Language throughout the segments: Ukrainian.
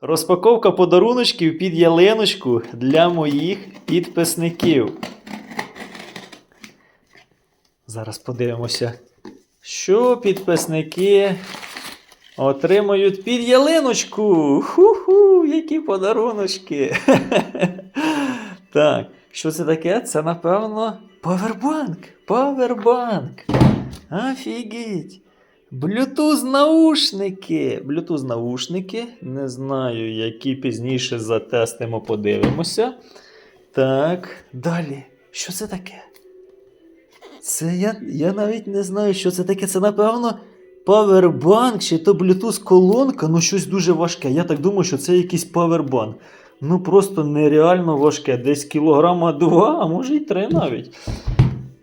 Розпаковка подаруночків під ялиночку для моїх підписників. Зараз подивимося, що підписники отримають під ялиночку. Ху-ху, які подаруночки. Так, що це таке? Це, напевно, павербанк. Павербанк. Офігеть. Bluetooth наушники. Bluetooth наушники. Не знаю, які пізніше затестимо, подивимося. Так, далі. Що це таке? Це я, я навіть не знаю, що це таке. Це, напевно, павербанк чи то Bluetooth колонка, ну щось дуже важке. Я так думаю, що це якийсь павербанк. Ну просто нереально важке. Десь кілограма два, а може й три навіть.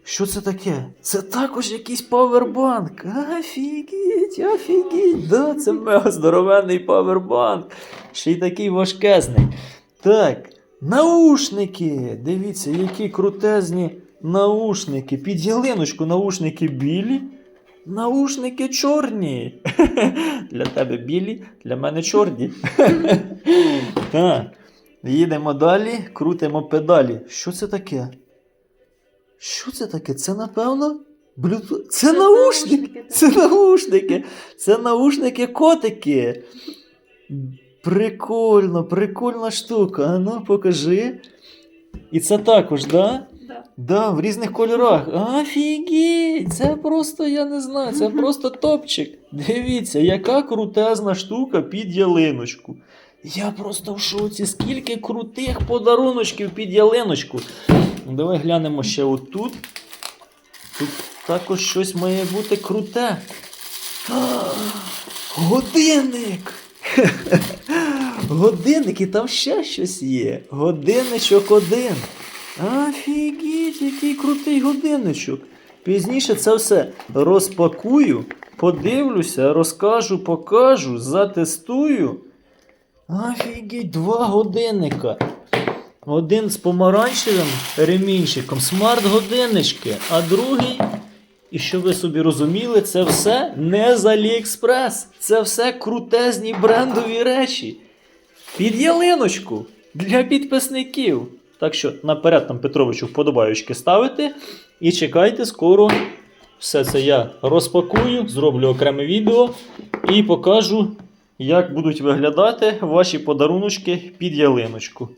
Що це таке? Це також якийсь павербанк. Офігеть, офігеть. Да, це мега здоровенний павербанк. Ще й такий важкезний. Так, наушники. Дивіться, які крутезні наушники. Під ялиночку наушники білі. Наушники чорні. Для тебе білі, для мене чорні. Так. Їдемо далі, крутимо педалі. Що це таке? Що це таке? Це напевно. Bluetooth. Це, Це наушники. наушники. Це наушники. Це наушники котики. Прикольно, прикольна штука. А ну покажи. І це також, да? Да. Да, в різних кольорах. Офігеть! Це просто, я не знаю, це просто топчик. Дивіться, яка крутезна штука під ялиночку. Я просто в шоці, скільки крутих подаруночків під ялиночку. Ну, Давай глянемо ще отут. Тут також щось має бути круте. Годинник! Годинник, і там ще щось є. Годинничок один. Офігеть, який крутий годинничок. Пізніше це все розпакую, подивлюся, розкажу, покажу, затестую. Офігеть, два годинника. Один з помаранчевим ремінчиком, смарт-годиннички, а другий, і щоб ви собі розуміли, це все не з Аліекспрес. Це все крутезні брендові речі. Під ялиночку для підписників. Так що наперед там Петровичу вподобаючки ставите і чекайте, скоро все це я розпакую, зроблю окреме відео і покажу, як будуть виглядати ваші подаруночки під ялиночку.